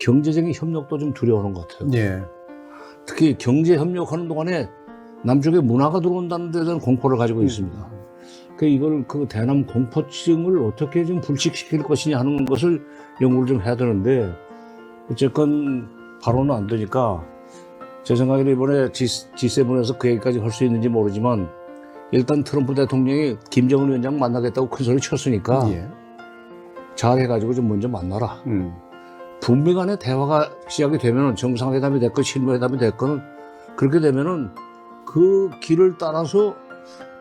경제적인 협력도 좀 두려워하는 것 같아요. 예. 특히 경제 협력하는 동안에 남쪽에 문화가 들어온다는 데 대한 공포를 가지고 있습니다. 그 이걸 그 대남 공포증을 어떻게 좀 불식시킬 것이냐 하는 것을 연구를 좀 해야 되는데 어쨌건 바로는 안 되니까 제 생각에는 이번에 G, G7에서 그 얘기까지 할 수 있는지 모르지만 일단 트럼프 대통령이 김정은 위원장 만나겠다고 큰 소리 쳤으니까 예. 잘 해가지고 좀 먼저 만나라. 음. 북미 간의 대화가 시작이 되면은 정상회담이 됐건 실무회담이 됐건 그렇게 되면은 그 길을 따라서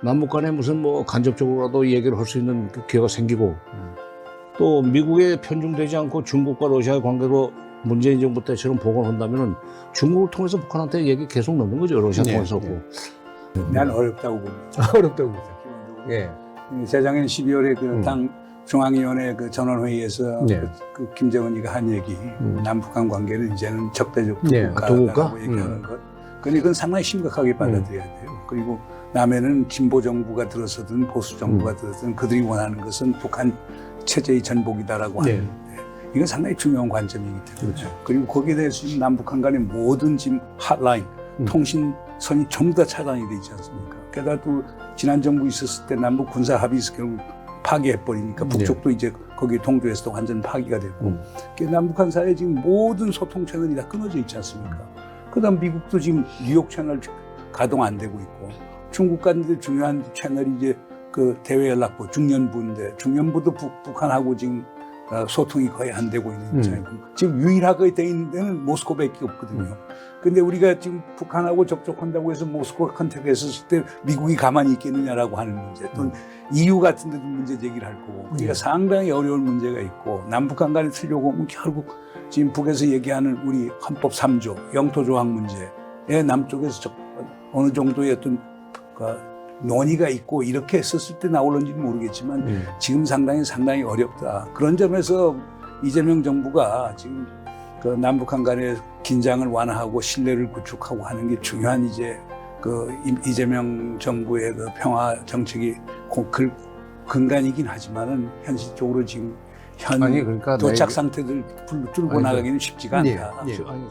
남북 간에 무슨 뭐 간접적으로라도 얘기를 할 수 있는 그 기회가 생기고 또 미국에 편중되지 않고 중국과 러시아의 관계로 문재인 정부 때처럼 복원한다면은 중국을 통해서 북한한테 얘기 계속 넣는 거죠 러시아 네, 통해서 네. 난 어렵다고 봅니다. 어렵다고 보죠. 예. 재작년 12월에 그 음. 당 중앙위원회 그 전원회의에서 네. 그, 그 김정은이가 한 얘기, 음. 남북한 관계는 이제는 적대적 네, 국가라고 도국가? 얘기하는 음. 것. 근데 그건 상당히 심각하게 받아들여야 돼요. 그리고 남해는 진보 정부가 들어서든 보수 정부가 들어서든 그들이 원하는 것은 북한 체제의 전복이다라고 네. 하는데 이건 상당히 중요한 관점이기 때문에 그렇죠. 그리고 거기에 대해서 지금 남북한 간의 모든 지금 핫라인, 음. 통신선이 전부 다 차단이 돼 있지 않습니까? 게다가 또 지난 정부 있었을 때 남북 군사 합의서 결국 파기해버리니까 네. 북쪽도 이제 거기 동조에서도 완전 파기가 됐고 음. 그 남북한 사이에 지금 모든 소통 채널이 다 끊어져 있지 않습니까? 그다음 미국도 지금 뉴욕 채널 가동 안 되고 있고 중국 간들 중요한 채널이 이제 그 대외 연락부 중년부인데 중년부도 북, 북한하고 지금 어, 소통이 거의 안 되고 있는 음. 입장이고 지금 유일하게 돼 있는 데는 모스코밖에 없거든요. 근데 우리가 지금 북한하고 접촉한다고 해서 모스크바 컨택했을 때 미국이 가만히 있겠느냐라고 하는 문제 또는 EU 같은 데도 문제 제기를 할 거고 그러니까 예. 상당히 어려운 문제가 있고 남북한 간에 틀려고 하면 결국 지금 북에서 얘기하는 우리 헌법 3조 영토 조항 문제에 남쪽에서 적- 어느 정도의 어떤 그 논의가 있고 이렇게 했었을 때 나올는지는 모르겠지만 음. 지금 상당히 상당히 어렵다. 그런 점에서 이재명 정부가 지금 그 남북한 간의 긴장을 완화하고 신뢰를 구축하고 하는 게 중요한 이제 그 이- 이재명 정부의 그 평화 정책이 고- 글- 근간이긴 하지만은 현실적으로 지금 현 아니 그러니까 도착 내- 상태들 불- 뚫고 아니, 나가기는 쉽지가 예, 않다. 예. 아니,